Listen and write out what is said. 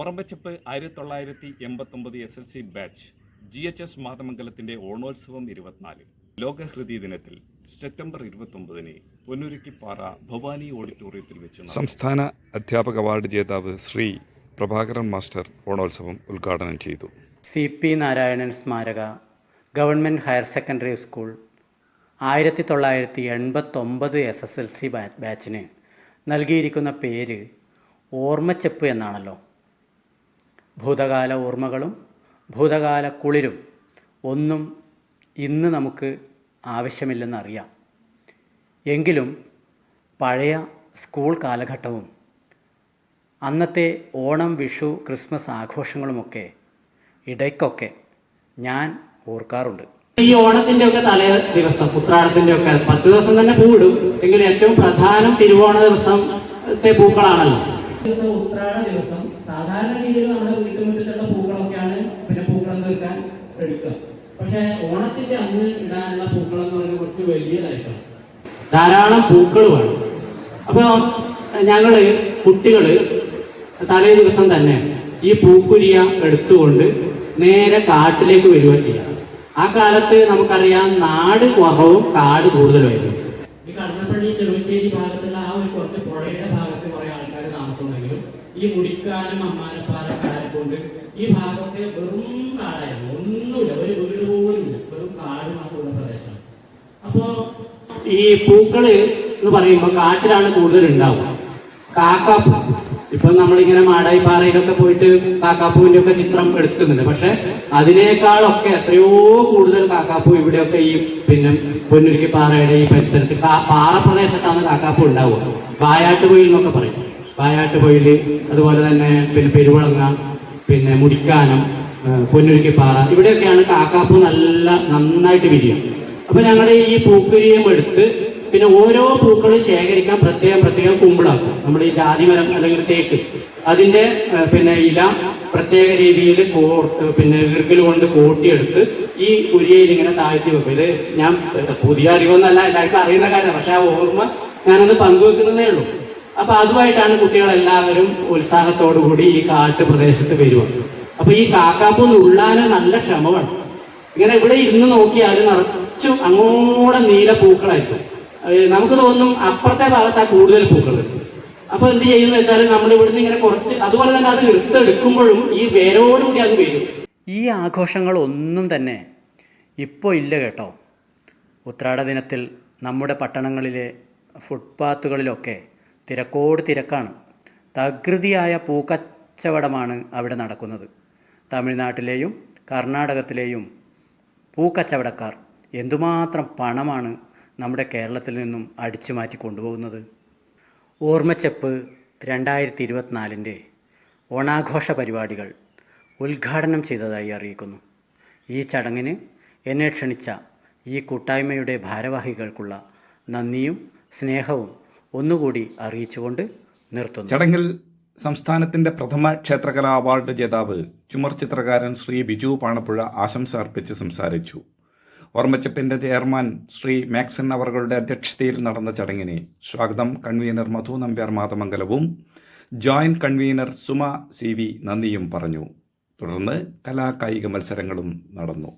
ഓറമ്പച്ചപ്പ് ആയിരത്തി തൊള്ളായിരത്തി എൺപത്തൊമ്പത് S L C batch G H S മാതമംഗലത്തിന്റെ ഓണോത്സവം ഇരുപത്തിനാല്. ലോകഹൃദയ ദിനത്തിൽ സെപ്റ്റംബർ ഇരുപത്തൊമ്പതിന് പൊന്നുരുക്കിപ്പാറ ഭവാനി ഓഡിറ്റോറിയത്തിൽ വെച്ച് നടന്നു. സംസ്ഥാന അധ്യാപക അവാർഡ് ജേതാവ് ശ്രീ പ്രഭാകരൻ മാസ്റ്റർ ഓണോത്സവം ഉദ്ഘാടനം ചെയ്തു. സി പി നാരായണൻ സ്മാരക ഗവൺമെന്റ് ഹയർ സെക്കൻഡറി സ്കൂൾ ആയിരത്തി തൊള്ളായിരത്തി എൺപത്തൊമ്പത് എസ് എസ് എൽ സി ബാച്ചിന് നൽകിയിരിക്കുന്ന പേര് ഓർമ്മച്ചെപ്പ് എന്നാണല്ലോ. ഭൂതകാല ഓർമ്മകളും ഭൂതകാല കുളിരും ഒന്നും ഇന്ന് നമുക്ക് ആവശ്യമില്ലെന്നറിയാം. എങ്കിലും പഴയ സ്കൂൾ കാലഘട്ടവും അന്നത്തെ ഓണം വിഷു ക്രിസ്മസ് ആഘോഷങ്ങളുമൊക്കെ ഇടയ്ക്കൊക്കെ ഞാൻ ഓർക്കാറുണ്ട്. ഈ ഓണത്തിന്റെ ഒക്കെ തലേ ദിവസം ഉത്രാടത്തിന്റെ ഒക്കെ പത്ത് ദിവസം തന്നെ പൂവിടും. എങ്കിലും ഏറ്റവും പ്രധാനം തിരുവോണ ദിവസത്തെ പൂക്കളാണല്ലോ. ദിവസം ഉത്രാട ദിവസം സാധാരണ രീതിയിൽ നമ്മുടെ വീട്ടുമുറ്റത്തുള്ള പൂക്കളൊക്കെയാണ് പിന്നെ പൂക്കളം തീർക്കാൻ എടുക്കുക. പക്ഷെ ഓണത്തിന്റെ അന്ന് ഇടാനുള്ള പൂക്കളം എന്ന് പറയുന്നത് കുറച്ച് വലിയതായിട്ടാണ് ധാരാളം പൂക്കൾ വേണം. അപ്പൊ ഞങ്ങൾ കുട്ടികൾ തലേ ദിവസം തന്നെ ഈ പൂക്കുരിയ എടുത്തുകൊണ്ട് നേരെ കാട്ടിലേക്ക് വരിക ചെയ്യാം. ആ കാലത്ത് നമുക്കറിയാം നാട് കുറവും കാട് കൂടുതലുമായിരുന്നു. ഈ കടന്നപ്പള്ളി ചെറുശ്ശേരി ഭാഗത്തുള്ള ആ ഒരു കുറച്ച് പുഴയുടെ ഭാഗത്ത് കുറേ ഈ മുടിക്കാലം അമ്മാനപ്പാറ കൊണ്ട് ഈ ഭാഗത്തെ വെറും കാടായിരുന്നു. ഒന്നുമില്ല ഒരു വീട് പോലും ഇല്ല. വെറും കാട് മാത്രമുള്ള പ്രദേശം. അപ്പോ ഈ പൂക്കൾ എന്ന് പറയുമ്പോൾ കാട്ടിലാണ് കൂടുതൽ ഉണ്ടാവുക കാക്കാപ്പൂ. ഇപ്പൊ നമ്മളിങ്ങനെ മാടായിപ്പാറയിലൊക്കെ പോയിട്ട് കാക്കാപ്പൂവിന്റെ ഒക്കെ ചിത്രം എടുക്കുന്നുണ്ട്. പക്ഷെ അതിനേക്കാളൊക്കെ എത്രയോ കൂടുതൽ കാക്കാപ്പൂ ഇവിടെയൊക്കെ ഈ പിന്നെ പൊന്നുരുക്കി പാറയുടെ ഈ പരിസരത്ത് പാറ പ്രദേശത്താണ് കാക്കാപ്പൂ ഉണ്ടാവുക. വായാട്ടുപോയിൽ എന്നൊക്കെ പറയും. വായാട്ടുപൊയിൽ അതുപോലെ തന്നെ പിന്നെ പെരുവളങ്ങ പിന്നെ മുടിക്കാനം പൊന്നുരുക്കിപ്പാറ പൊന്നുരുക്കി പാറ ഇവിടെയൊക്കെയാണ് കാക്കാപ്പൂ നല്ല നന്നായിട്ട് വിരിയും. അപ്പൊ ഞങ്ങളുടെ ഈ പൂക്കുരിയും എടുത്ത് പിന്നെ ഓരോ പൂക്കളും ശേഖരിക്കാൻ പ്രത്യേകം പ്രത്യേകം കുമ്പിളാക്കും. നമ്മൾ ഈ ജാതിമരം അല്ലെങ്കിൽ തേക്ക് അതിന്റെ പിന്നെ ഇല പ്രത്യേക രീതിയിൽ പിന്നെ ഈർക്കൽ കൊണ്ട് കോട്ടിയെടുത്ത് ഈ കുരിയയിൽ ഇങ്ങനെ താഴ്ത്തി വെക്കും. ഇത് ഞാൻ പുതിയ അറിവൊന്നല്ല എല്ലാവർക്കും അറിയുന്ന കാര്യമാണ് പക്ഷെ ആ ഓർമ്മ ഞാനൊന്ന് പങ്കുവെക്കുന്നതേ ഉള്ളൂ. അപ്പൊ അതുമായിട്ടാണ് കുട്ടികളെല്ലാവരും ഉത്സാഹത്തോടു കൂടി ഈ കാട്ട് പ്രദേശത്ത് വരുക. അപ്പൊ ഈ കാക്കാപ്പൂ ഉള്ളാന് നല്ല ക്ഷമ വേണം. ഇങ്ങനെ ഇവിടെ ഇരുന്ന് നോക്കിയാൽ നിറച്ചും അങ്ങോടെ നീല പൂക്കളായിരിക്കും. നമുക്ക് തോന്നും അപ്പുറത്തെ ഭാഗത്താ കൂടുതൽ പൂക്കൾ അപ്പൊ എന്ത് ചെയ്യുന്ന വെച്ചാൽ നമ്മൾ ഇവിടുന്ന് ഇങ്ങനെ കുറച്ച് അതുപോലെ തന്നെ അത് എടുത്തെടുക്കുമ്പോഴും ഈ വേരോടുകൂടി അത് വരും. ഈ ആഘോഷങ്ങളൊന്നും തന്നെ ഇപ്പോൾ ഇല്ല കേട്ടോ. ഉത്രാട ദിനത്തിൽ നമ്മുടെ പട്ടണങ്ങളിലെ ഫുട്പാത്തുകളിലൊക്കെ തിരക്കോട് തിരക്കാണ്. തകൃതിയായ പൂക്കച്ചവടമാണ് അവിടെ നടക്കുന്നത്. തമിഴ്നാട്ടിലെയും കർണാടകത്തിലെയും പൂക്കച്ചവടക്കാർ എന്തുമാത്രം പണമാണ് നമ്മുടെ കേരളത്തിൽ നിന്നും അടിച്ചു മാറ്റി കൊണ്ടുപോകുന്നത്? ഓർമ്മച്ചെപ്പ് രണ്ടായിരത്തി ഇരുപത്തിനാലിന്റെ ഓണാഘോഷ പരിപാടികൾ ഉദ്ഘാടനം ചെയ്തതായി അറിയിക്കുന്നു. ഈ ചടങ്ങിന് എന്നെ ക്ഷണിച്ച ഈ കൂട്ടായ്മയുടെ ഭാരവാഹികൾക്കുള്ള നന്ദിയും സ്നേഹവും ഒന്നുകൂടി അറിയിച്ചുകൊണ്ട് നിർത്തുന്നു. ചടങ്ങിൽ സംസ്ഥാനത്തിന്റെ പ്രഥമ ക്ഷേത്രകലാ അവാർഡ് ജേതാവ് ചുമർ ചിത്രകാരൻ ശ്രീ ബിജു പാണപ്പുഴ ആശംസ അർപ്പിച്ച് സംസാരിച്ചു. ഓർമ്മച്ചപ്പിന്റെ ചെയർമാൻ ശ്രീ മാക്സൻ അവറുകളുടെ അധ്യക്ഷതയിൽ നടന്ന ചടങ്ങിനെ സ്വാഗതം. Convener Madhu Nambiar മാതമംഗലവും joint convener Suma C V നന്ദിയും പറഞ്ഞു. തുടർന്ന് കലാകായിക മത്സരങ്ങളും നടന്നു.